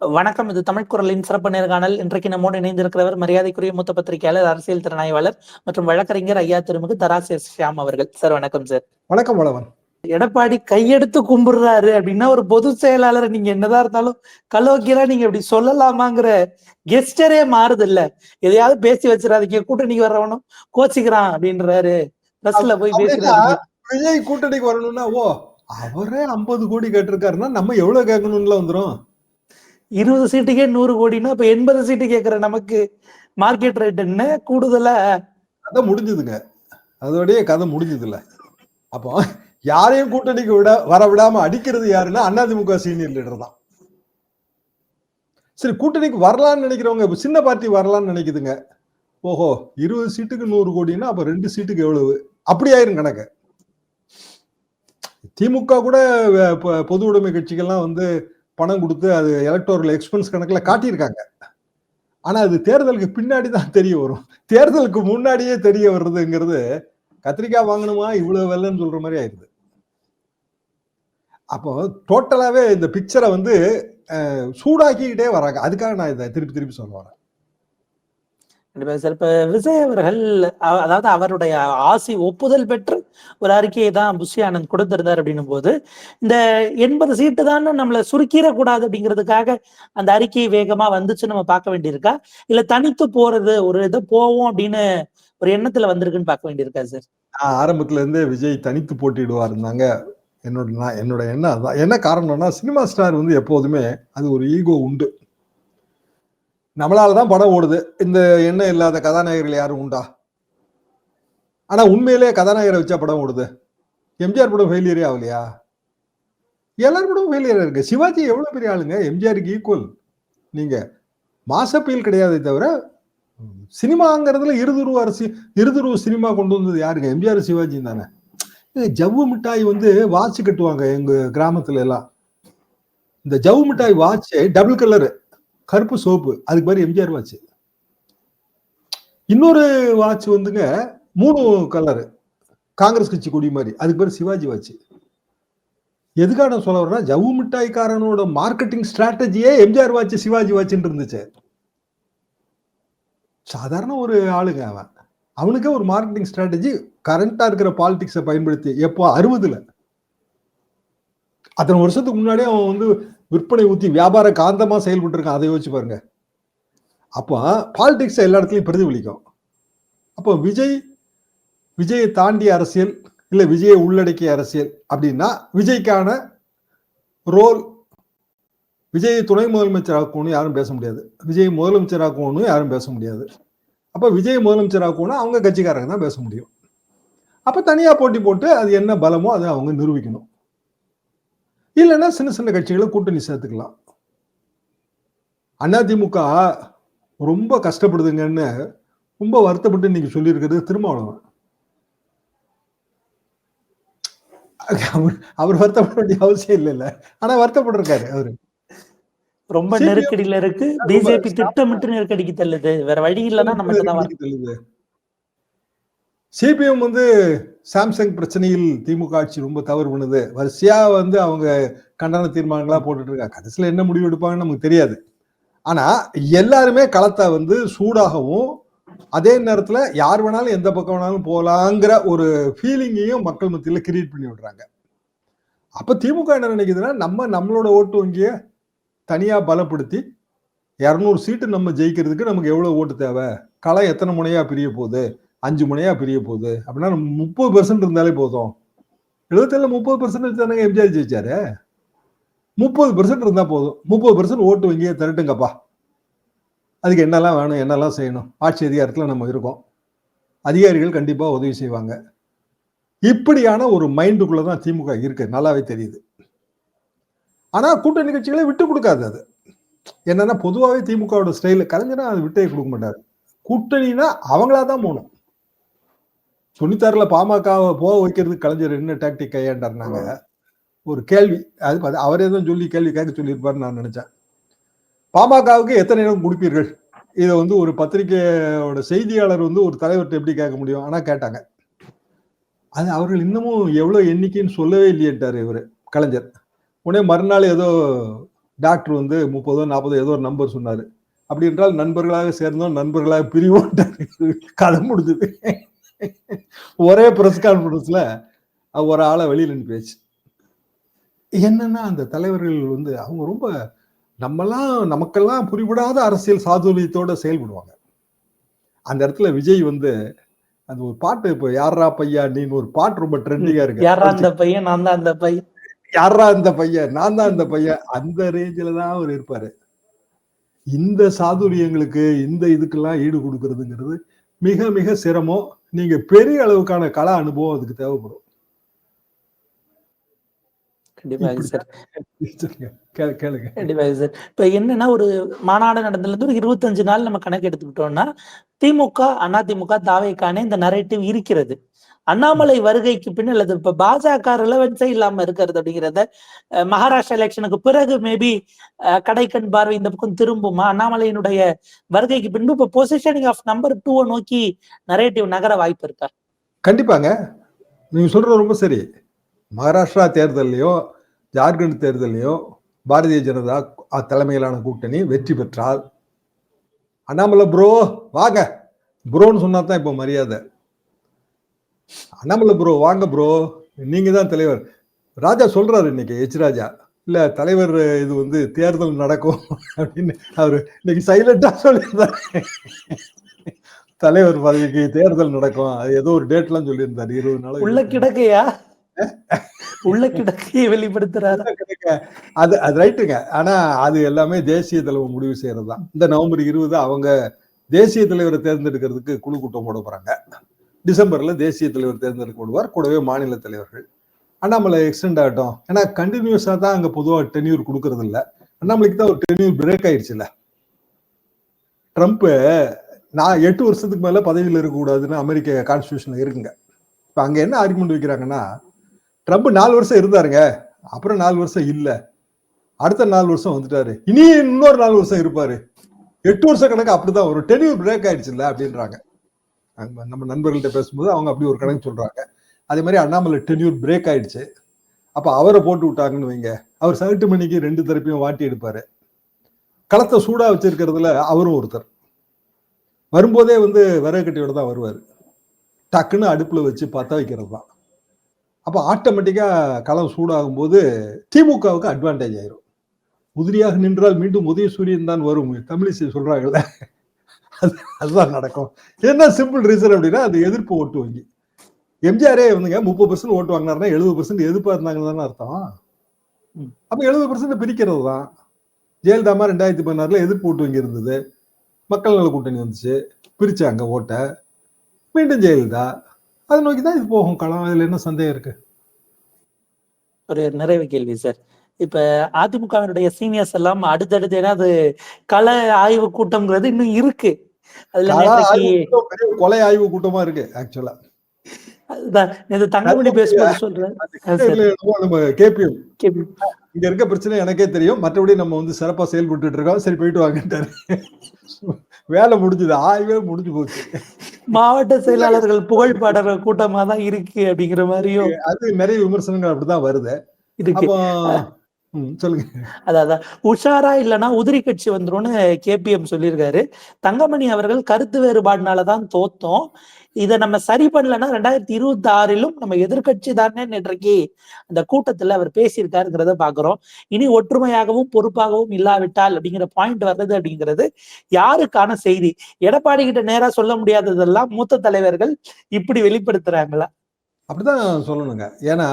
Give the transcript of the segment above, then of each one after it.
வணக்கம். இது தமிழ் குரலின் சிறப்பு நேர்காணல். இன்றைக்கு நம்மோடு இணைந்திருக்கிறவர் மரியாதைக்குரிய மூத்த பத்திரிகையாளர் அரசியல் திறனாய்வாளர் மற்றும் வழக்கறிஞர் ஐயா திருமிகு தராசு ஷியாம் அவர்கள். சார் வணக்கம் சார். வணக்கம் வளவன். எடப்பாடி கையெடுத்து கும்பிடுறாரு அப்படின்னா ஒரு பொதுச் செயலாளர் நீங்க என்னதான் இருந்தாலும் கலோக்கியலா நீங்க இப்படி சொல்லலாமாங்கிற கெஸ்டரே மாறுது இல்ல எதையாவது பேசி வச்சிடாதீங்க. கூட்டணிக்கு வர்றவனும் கோச்சிக்கிறான் அப்படின்றாரு. பிரஸ்ல போய் பேசுறாரு கூட்டணிக்கு வரணும்னா ஓ அவரே ஐம்பது கோடி கேட்டிருக்காருன்னா நம்ம எவ்வளவு கேட்கணும்ல வந்துரும்? இருபது சீட்டுக்கே நூறு கோடினா இப்ப எண்பது சீட்டு கேட்கற நமக்கு மார்க்கெட் ரேட் என்ன? கூடுதலா? கதை முடிஞ்சதுங்க. அதோடய கதை முடிஞ்சதுல அப்போ யாரையும் கூட்டணிக்கு விட வர விடாம அடிக்கிறது யாருன்னா அதிமுக சீனியர் லீடர் தான். சரி கூட்டணிக்கு வரலாம்னு நினைக்கிறவங்க இப்ப சின்ன பார்ட்டி வரலாம்னு நினைக்குதுங்க. ஓஹோ இருபது சீட்டுக்கு நூறு கோடின்னா அப்ப ரெண்டு சீட்டுக்கு எவ்வளவு? அப்படி ஆயிரும் கணக்கு. திமுக கூட பொது உடைமை கட்சிகள்லாம் வந்து பணம் கொடுத்து அது எலக்டோரல் எக்ஸ்பென்ஸ் கணக்கில் காட்டியிருக்காங்க. ஆனால் அது தேர்தலுக்கு பின்னாடி தான் தெரிய வரும். தேர்தலுக்கு முன்னாடியே தெரிய வர்றதுங்கிறது கத்திரிக்காய் வாங்கணுமா இவ்வளோ வெள்ளன்னு சொல்ற மாதிரி ஆயிடுது. அப்போ டோட்டலாகவே இந்த பிக்சரை வந்து சூடாக்கிக்கிட்டே வராங்க அதுக்காக நான் இதை திருப்பி திருப்பி சொல்ல வரேன். கண்டிப்பாக சார் இப்ப விஜய் அவர்கள் அதாவது அவருடைய ஆசி ஒப்புதல் பெற்று ஒரு அறிக்கையை தான் புஷி ஆனந்த் கொடுத்திருந்தார் அப்படின்னும் போது இந்த எண்பது சீட்டு தான் நம்மளை சுருக்கிடக்கூடாது அப்படிங்கிறதுக்காக அந்த அறிக்கை வேகமா வந்துச்சு நம்ம பார்க்க வேண்டியிருக்கா? இல்ல தனித்து போறது ஒரு இது போவோம் அப்படின்னு ஒரு எண்ணத்துல வந்திருக்குன்னு பார்க்க வேண்டியிருக்கா சார்? ஆரம்பத்துல இருந்தே விஜய் தனித்து போட்டிடுவார் இருந்தாங்க. என்னோட என்னோட எண்ணம் அதான் என்ன காரணம்னா சினிமா ஸ்டார் வந்து எப்போதுமே அது ஒரு ஈகோ உண்டு. நம்மளால தான் படம் ஓடுது. இந்த எண்ணம் இல்லாத கதாநாயகர்கள் யாரும் உண்டா? ஆனா உண்மையிலேயே கதாநாயகரை வச்சா படம் ஓடுது. எம்ஜிஆர் படம் ஃபெயிலியரே ஆகலையா? எல்லார் படம் ஃபெயிலியர் இருக்கு. சிவாஜி எவ்வளோ பெரிய ஆளுங்க? எம்ஜிஆருக்கு ஈக்குவல் நீங்க மாசப்பீல் கிடையாதே தவிர சினிமாங்கிறதுல இருதுருவ அரசு இருதுருவ சினிமா கொண்டு வந்தது யாருங்க? எம்ஜிஆர் சிவாஜி தானே. ஜவ்வு மிட்டாய் வந்து வாட்ச் கட்டுவாங்க எங்க கிராமத்துல எல்லாம். இந்த ஜவ்வு மிட்டாய் வாட்ச் டபுள் கலரு கருப்பு சோப்பு. அதுக்கு மாதிரி எம்ஜிஆர் வாட்ச் இன்னொரு வாட்ச் வந்துங்க மூணு கலரு காங்கிரஸ் கட்சி கொடி மாதிரி. அதுக்கு பேர் சிவாஜி வாட்ச் எதுக்காக நான் சொல்ல வரேன்னா ஜவ்வு மிட்டாய்க்காரனோட மார்க்கெட்டிங் ஸ்ட்ராட்டஜியே எம்ஜிஆர் வாட்ச் சிவாஜி வாட்ச்னு இருந்துச்சு. சாதாரண ஒரு ஆளுங்க அவன். அவனுக்கே ஒரு மார்க்கெட்டிங் ஸ்ட்ராட்டஜி கரண்டாக இருக்கிற பாலிடிக்ஸை பயன்படுத்தி எப்போ அறுபதுல. அத்தனை வருஷத்துக்கு முன்னாடியே அவன் வந்து விற்பனை ஊத்தி வியாபார காந்தமா செயல்பட்டு இருக்கான் அதை யோசிச்சு பாருங்க. அப்போ பாலிடிக்ஸ் எல்லா இடத்துலையும் பிரதிபலிக்கும். அப்போ விஜய் விஜயை தாண்டிய அரசியல் இல்லை விஜயை உள்ளடக்கிய அரசியல் அப்படின்னா விஜய்க்கான ரோல் விஜயை துணை முதலமைச்சர் ஆக்கணும்னு யாரும் பேச முடியாது. விஜய் முதலமைச்சர் ஆக்கணும்னு யாரும் பேச முடியாது. அப்போ விஜய் முதலமைச்சர் ஆக்கணும்னா அவங்க கட்சிக்காரங்க தான் பேச முடியும். அப்போ தனியாக போட்டி போட்டு அது என்ன பலமோ அதை அவங்க நிரூபிக்கணும். இல்லைன்னா சின்ன சின்ன கட்சிகளை கூட்டணி சேர்த்துக்கலாம். அதிமுக ரொம்ப கஷ்டப்படுதுங்கன்னு ரொம்ப வருத்தப்பட்டு இன்னைக்கு சொல்லியிருக்கிறது திருமாவளவன் அவர் அவர் வருத்தப்பட வேண்டிய அவசியம் இல்லை இல்ல ஆனா வருத்தப்பட்டிருக்காரு அவரு. ரொம்ப நெருக்கடியில இருக்கு. பிஜேபி திட்டமிட்டு நெருக்கடிக்கு தள்ளுது. வேற வழி இல்லைன்னா நமக்கு தான் வரும் சிபிஎம் வந்து சாம்சங் பிரச்சனையில் திமுக ஆட்சி ரொம்ப தவறு பண்ணுது. வரிசையாக வந்து அவங்க கண்டன தீர்மானங்களாக போட்டுட்டு இருக்காங்க கடைசியில் என்ன முடிவு எடுப்பாங்கன்னு நமக்கு தெரியாது. ஆனால் எல்லாருமே களத்தை வந்து சூடாகவும் அதே நேரத்தில் யார் வேணாலும் எந்த பக்கம் வேணாலும் போகலாங்கிற ஒரு ஃபீலிங்கையும் மக்கள் மத்தியில் கிரியேட் பண்ணி விடுறாங்க. அப்போ திமுக என்ன நினைக்குதுன்னா நம்ம நம்மளோட ஓட்டு வங்கியை தனியாக பலப்படுத்தி இரநூறு சீட்டு நம்ம ஜெயிக்கிறதுக்கு நமக்கு எவ்வளோ ஓட்டு தேவை? களை எத்தனை முனையாக பிரிய போகுது? அஞ்சு முனையா பிரிய போகுது. அப்படின்னா நம்ம முப்பது பெர்சன்ட் இருந்தாலே போதும். எழுபத்தேழுல முப்பது பெர்சன்ட் தானே எம்ஜிஆர் ஜெயிச்சாரு முப்பது பெர்சன்ட் இருந்தா போதும். முப்பது பெர்சன்ட் ஓட்டு வங்கியை திரட்டுங்கப்பா. அதுக்கு என்னெல்லாம் வேணும் என்னெல்லாம் செய்யணும்? ஆட்சி அதிகாரத்தில் நம்ம இருக்கோம். அதிகாரிகள் கண்டிப்பாக உதவி செய்வாங்க. இப்படியான ஒரு மைண்டுக்குள்ள தான் திமுக இருக்கு. நல்லாவே தெரியுது. ஆனால் கூட்டணி கட்சிகளை விட்டு கொடுக்காது அது. என்னன்னா பொதுவாகவே திமுகவோட ஸ்டைலு கலைஞரா அது விட்டே கொடுக்க மாட்டார். கூட்டணினா அவங்களா தான் போகணும். தொண்ணூத்தாறுல பாமகவை போக வைக்கிறதுக்கு கலைஞர் என்ன டாக்டிக் கையாண்டாருனாங்க ஒரு கேள்வி. அது பாத்து- அவரே தான் சொல்லி கேள்வி கேட்க சொல்லியிருப்பாருன்னு நான் நினைச்சேன். பாமகவுக்கு எத்தனை இடம் கொடுப்பீர்கள்? இதை வந்து ஒரு பத்திரிகையோட செய்தியாளர் வந்து ஒரு தலைவர்கிட்ட எப்படி கேட்க முடியும்? ஆனா கேட்டாங்க. அது அவர்கள் இன்னமும் எவ்வளவு எண்ணிக்கைன்னு சொல்லவே இல்லையேட்டாரு இவரு கலைஞர். உடனே மறுநாள் ஏதோ டாக்டர் வந்து முப்பதோ நாற்பதோ ஏதோ ஒரு நம்பர் சொன்னாரு. அப்படி என்றால் நண்பர்களாக சேர்ந்தோம் நண்பர்களாக பிரிவோம் கதை முடிஞ்சது. ஒரே பிரஸ் கான்ஃபரன்ஸ்ல ஒரு ஆளை வெளியில அனுப்பியாச்சு என்னன்னா அந்த தலைவர்கள் வந்து அவங்க ரொம்ப நம்மெல்லாம் நமக்கெல்லாம் புரிபடாத அரசியல் சாதுரியத்தோட செயல்படுவாங்க. அந்த இடத்துல விஜய் வந்து அந்த ஒரு பாட்டு இப்போ யாரா பையா நீன்னு ஒரு பாட்டு ரொம்ப ட்ரெண்டிங்கா இருக்கு. யாரா அந்த பையன் நான் தான் அந்த பையன். யாரா இந்த பையன் நான் தான் இந்த பையன். அந்த ரேஞ்சில தான் அவர் இருப்பாரு. இந்த சாதுரியங்களுக்கு இந்த இதுக்கெல்லாம் ஈடு கொடுக்கறதுங்கிறது மிக மிக சிரமம் நீங்க பெரிய அளவுக்கான கல அனுபவம் அதுக்கு தேவைப்படும். இப்ப என்னன்னா ஒரு மாநாடு நடந்ததுல இருந்து ஒரு இருபத்தஞ்சு நாள் நம்ம கணக்கு எடுத்துக்கிட்டோம்னா திமுக அதிமுக தாவைக்கான இந்த நரேட்டிவ் இருக்கிறது. அண்ணாமலை வருகைக்கு பின் அல்லது இப்ப பாஜக ரிலவன்ஸே இல்லாம இருக்கிறது அப்படிங்கிறத மகாராஷ்டிரா எலெக்ஷனுக்கு பிறகு மேபி கடைக்கண் பார்வை இந்த பக்கம் திரும்புமா? அண்ணாமலையினுடைய வருகைக்கு பின்பு இப்ப பொசிஷனிங் ஆஃப் நம்பர் டூவை நோக்கி நரேட்டிவ் நகர வாய்ப்பு இருக்கா? கண்டிப்பாங்க. நீங்க சொல்றது ரொம்ப சரி. மகாராஷ்டிரா தேர்தலையோ ஜார்க்கண்ட் தேர்தலையோ பாரதிய ஜனதா தலைமையிலான கூட்டணி வெற்றி பெற்றால் அண்ணாமலை ப்ரோ வாங்க. ப்ரோன்னு சொன்னா தான் இப்போ மரியாதை. அண்ணாமலை ப்ரோ வாங்க ப்ரோ நீங்க தான் தலைவர். ராஜா சொல்றாரு இன்னைக்கு எச் ராஜா. இல்ல தலைவர் இது வந்து தேர்தல் நடக்கும் அப்படின்னு அவரு இன்னைக்கு சைலண்டா சொல்லியிருந்தாரு. தலைவர் பதவிக்கு தேர்தல் நடக்கும். அது ஏதோ ஒரு டேட்லாம் சொல்லியிருந்தாரு இருபது நாள் உள்ள கிடக்கையா? உள்ள கிடக்கையை வெளிப்படுத்துறாரு? அது அது ரைட்டுங்க ஆனா அது எல்லாமே தேசிய தலைவர் முடிவு செய்யறது தான் இந்த நவம்பர் இருபது அவங்க தேசிய தலைவரை தேர்ந்தெடுக்கிறதுக்கு குழு கூட்டம் போட போறாங்க. டிசம்பர்ல தேசிய தலைவர் தேர்ந்தெடுக்கப்படுவார் கூடவே மாநில தலைவர்கள். அண்ணாமலை எக்ஸ்டெண்ட் ஆகட்டும். ஏன்னா கண்டினியூஸா தான் அங்க பொதுவாக டென்யூர் கொடுக்கறது இல்லை அண்ணாமலைக்கு தான் ஒரு டென்யூர் பிரேக் ஆயிடுச்சுல. ட்ரம்ப் நான் எட்டு வருஷத்துக்கு மேல பதவியில் இருக்கக்கூடாதுன்னு அமெரிக்க கான்ஸ்டியூஷன்ல இருக்குங்க. இப்போ அங்க என்ன ஆர்குமெண்ட் வைக்கிறாங்கன்னா ட்ரம்ப் நாலு வருஷம் இருந்தாருங்க. அப்புறம் நாலு வருஷம் இல்லை. அடுத்த நாலு வருஷம் வந்துட்டாரு. இனி இன்னொரு நாலு வருஷம் இருப்பாரு. எட்டு வருஷம் கணக்கு அப்படிதான் வரும். டென்யூர் பிரேக் ஆயிடுச்சுல்ல அப்படின்றாங்க. நம்ம- நம்ம நண்பர்கள்ட்ட பேசும்போது அவங்க அப்படி ஒரு கணக்கு சொல்கிறாங்க அதே மாதிரி அண்ணாமலை டென்யூர் பிரேக் ஆயிடுச்சு. அப்போ அவரை போட்டு விட்டாங்கன்னு வைங்க. அவர் சகட்டு மணிக்கு ரெண்டு தரப்பையும் வாட்டி எடுப்பார். களத்தை சூடாக வச்சிருக்கிறதுல அவரும் ஒருத்தர். வரும்போதே வந்து விறகு தான் வருவார். டக்குன்னு அடுப்பில் வச்சு பற்ற வைக்கிறது தான். அப்போ ஆட்டோமேட்டிக்காக களம் சூடாகும் போது திமுகவுக்கு அட்வான்டேஜ் ஆயிரும். உதிரியாக நின்றால் மீண்டும் உதய சூரியன் தான் வரும். தமிழிசை சொல்கிறாங்கல்ல அது அதுதான் நடக்கும். என்ன சிம்பிள் ரீசன் அப்படின்னா அது எதிர்ப்பு ஓட்டு வங்கி. எம்ஜிஆரே வந்துங்க முப்பது பர்சன்ட் ஓட்டு வாங்கினாருன்னா எழுபது பர்சன்ட் எதிர்ப்பா இருந்தாங்கன்னு தானே அர்த்தம். அப்ப எழுபது பர்சன்ட் பிரிக்கிறது தான். ஜெயலலிதாமா ரெண்டாயிரத்தி பதினாறுல எதிர்ப்பு ஓட்டு வங்கி இருந்தது. மக்கள் நல கூட்டணி வந்துச்சு. பிரிச்சாங்க ஓட்டை. மீண்டும் ஜெயலலிதா. அதை நோக்கி தான் இது போகும் களம். அதுல என்ன சந்தேகம் இருக்கு? ஒரு நிறைவு கேள்வி சார். இப்ப அதிமுகவினுடைய சீனியர்ஸ் எல்லாம் அடுத்தடுத்து ஏன்னா அது கள ஆய்வு கூட்டம்ங்கிறது இன்னும் இருக்கு. அதுல கொலை ஆய்வு கூட்டமா இருக்கு ஆக்சுவலா தங்கமணி பேசும்போது சொல்றேன். இங்க இருக்க பிரச்சனை எனக்கே தெரியும். மற்றபடி நம்ம வந்து சிறப்பா செயல்பட்டு இருக்கோம். சரி போயிட்டு வாங்கிட்டாரு வேலை முடிஞ்சது. ஆய்வே முடிஞ்சு போச்சு. மாவட்ட செயலாளர்கள் புகழ் பாடுற கூட்டமா தான் இருக்கு அப்படிங்கிற மாதிரியும் அது நிறைய விமர்சனங்கள் அப்படிதான் வருது. ம், சொல்லுங்க. அதான் உஷாரா இல்லைன்னா உதிரி கட்சி வந்துரும்னு கேபிஎம் சொல்லியிருக்காரு தங்கமணி அவர்கள் கருத்து வேறுபாடுனாலதான் தோத்தோம். இதை நம்ம சரி பண்ணலன்னா ரெண்டாயிரத்தி இருபத்தி ஆறிலும் நம்ம எதிர்கட்சி தானே நேற்றைக்கு அந்த கூட்டத்துல அவர் பேசியிருக்காருங்கிறத பாக்குறோம். இனி ஒற்றுமையாகவும் பொறுப்பாகவும் இல்லாவிட்டால் அப்படிங்கிற பாயிண்ட் வர்றது அப்படிங்கிறது யாருக்கான செய்தி? எடப்பாடி கிட்ட நேரா சொல்ல முடியாததெல்லாம் மூத்த தலைவர்கள் இப்படி வெளிப்படுத்துறாங்களா? அப்படிதான் சொல்லணுங்க. ஏன்னா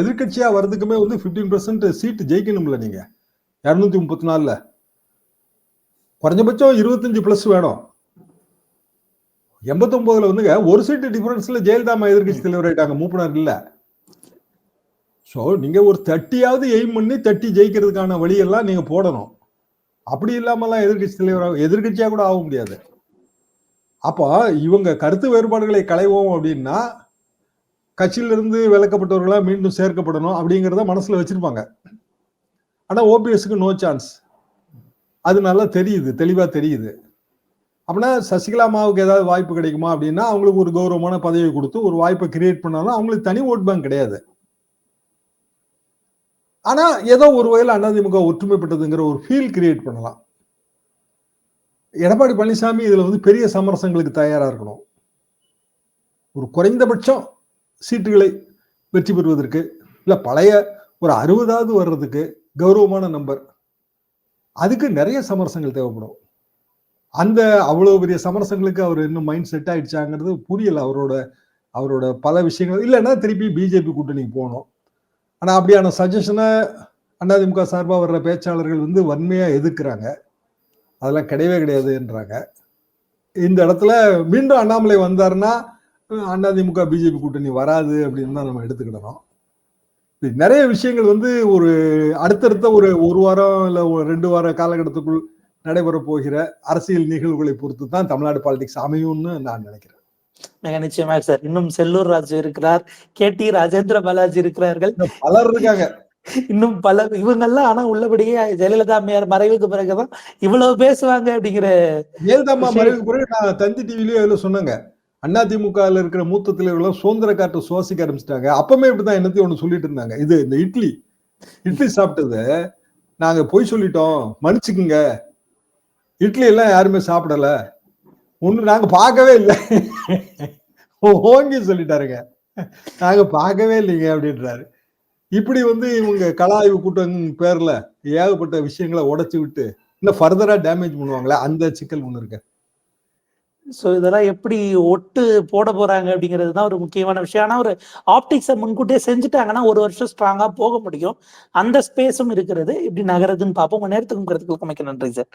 எதிர்கட்சியாக வர்றதுக்குமே வந்து 15% பர்சன்ட் சீட்டு ஜெயிக்கணும்ல நீங்கள் இரநூத்தி முப்பத்தி நாலில். குறைஞ்சபட்சம் இருபத்தஞ்சு ப்ளஸ் வேணும். எண்பத்தொம்போதில் வந்துங்க ஒரு சீட்டு டிஃபரன்ஸில் ஜெயலலிதாமா எதிர்கட்சி தலைவர் ஆகிட்டாங்க மூப்பனார் இல்லை. ஸோ நீங்கள் ஒரு தட்டியாவது எய்ம் பண்ணி தட்டி ஜெயிக்கிறதுக்கான வழியெல்லாம் நீங்கள் போடணும். அப்படி இல்லாமலாம் எதிர்க்கட்சி தலைவராக எதிர்கட்சியாக கூட ஆக முடியாது. அப்போ இவங்க கருத்து வேறுபாடுகளை களைவோம் அப்படின்னா கட்சியிலிருந்து விளக்கப்பட்டவர்களாக மீண்டும் சேர்க்கப்படணும் அப்படிங்கிறத மனசில் வச்சுருப்பாங்க. ஆனால் ஓபிஎஸ்க்கு நோ சான்ஸ் அது நல்லா தெரியுது தெளிவாக தெரியுது. அப்படின்னா சசிகலா அம்மாவுக்கு ஏதாவது வாய்ப்பு கிடைக்குமா அப்படின்னா அவங்களுக்கு ஒரு கௌரவமான பதவியை கொடுத்து ஒரு வாய்ப்பை கிரியேட் பண்ணாலும் அவங்களுக்கு தனி ஓட் பேங்க் கிடையாது. ஆனால் ஏதோ ஒரு வகையில் அதிமுக ஒற்றுமைப்பட்டதுங்கிற ஒரு ஃபீல் கிரியேட் பண்ணலாம். எடப்பாடி பழனிசாமி இதில் வந்து பெரிய சமரசங்களுக்கு தயாராக இருக்கணும். ஒரு குறைந்தபட்சம் சீட்டுகளை வெற்றி பெறுவதற்கு இல்லை பழைய ஒரு அறுபதாவது வர்றதுக்கு கௌரவமான நம்பர் அதுக்கு நிறைய சமரசங்கள் தேவைப்படும். அந்த அவ்வளோ பெரிய சமரசங்களுக்கு அவர் இன்னும் மைண்ட் செட் ஆயிடுச்சாங்கிறது புரியல அவரோட அவரோட பல விஷயங்கள். இல்லைன்னா திருப்பி பிஜேபி கூட்டணிக்கு போகணும். ஆனால் அப்படியான சஜஷனை அதிமுக சார்பாக வர்ற பேச்சாளர்கள் வந்து வன்மையாக எதிர்க்கிறாங்க. அதெல்லாம் கிடையவே கிடையாதுன்றாங்க இந்த இடத்துல மீண்டும் அண்ணாமலை வந்தாருன்னா அதிமுக பிஜேபி கூட்டணி வராது அப்படின்னு தான் நம்ம எடுத்துக்கிடணும். நிறைய விஷயங்கள் வந்து ஒரு அடுத்தடுத்த ஒரு ஒரு வாரம் இல்ல ஒரு ரெண்டு வார காலகட்டத்துக்குள் நடைபெற போகிற அரசியல் நிகழ்வுகளை பொறுத்து தான் தமிழ்நாடு பாலிடிக்ஸ் அமையும்னு நான் நினைக்கிறேன். மிக நிச்சயமாக சார். இன்னும் செல்லூர் ராஜு இருக்கிறார் கே டி ராஜேந்திர பாலாஜி இருக்கிறார்கள். பலர் இருக்காங்க. இன்னும் பல இவங்கெல்லாம் ஆனா உள்ளபடியே ஜெயலலிதா அம்மையார் மறைவுக்கு பிறகுதான் இவ்வளவு பேசுவாங்க அப்படிங்கிற ஜெயலலிதாம்மா விஷயம். மறைவுக்கு பிறகு நான் தந்தி டிவிலயே அதுல சொன்னாங்க. அதிமுகவில் இருக்கிற மூத்த தலைவர்கள் சுதந்திர காற்று சுவாசிக்க ஆரம்பிச்சிட்டாங்க. அப்பமே இப்படிதான் என்னத்தையும் ஒன்று சொல்லிட்டு இருந்தாங்க. இது இந்த இட்லி. இட்லி சாப்பிட்டது நாங்க பொய் சொல்லிட்டோம். மன்னிச்சுக்குங்க. இட்லி எல்லாம் யாருமே சாப்பிடல. ஒன்று நாங்க பார்க்கவே இல்லை. ஓங்கி சொல்லிட்டாருங்க. நாங்க பார்க்கவே இல்லைங்க அப்படின்றாரு. இப்படி வந்து இவங்க கலாய்வு கூட்டம் பேர்ல ஏகப்பட்ட விஷயங்களை உடைச்சு விட்டு இன்னும் ஃபர்தரா டேமேஜ் பண்ணுவாங்களே அந்த சிக்கல் ஒன்று இருக்கு. சோ இதெல்லாம் எப்படி ஒட்டு போட போறாங்க அப்படிங்கிறது தான் ஒரு முக்கியமான விஷயம். ஆனா ஒரு ஆப்டிக்ஸை முன்கூட்டியே செஞ்சுட்டாங்கன்னா ஒரு வருஷம் ஸ்ட்ராங்கா போக முடியும். அந்த ஸ்பேஸும் இருக்கிறது. இப்படி நகரதுன்னு பார்ப்போம். உங்க நேரத்துக்கும் கருத்துக்களுக்கு மிக்க நன்றி சார்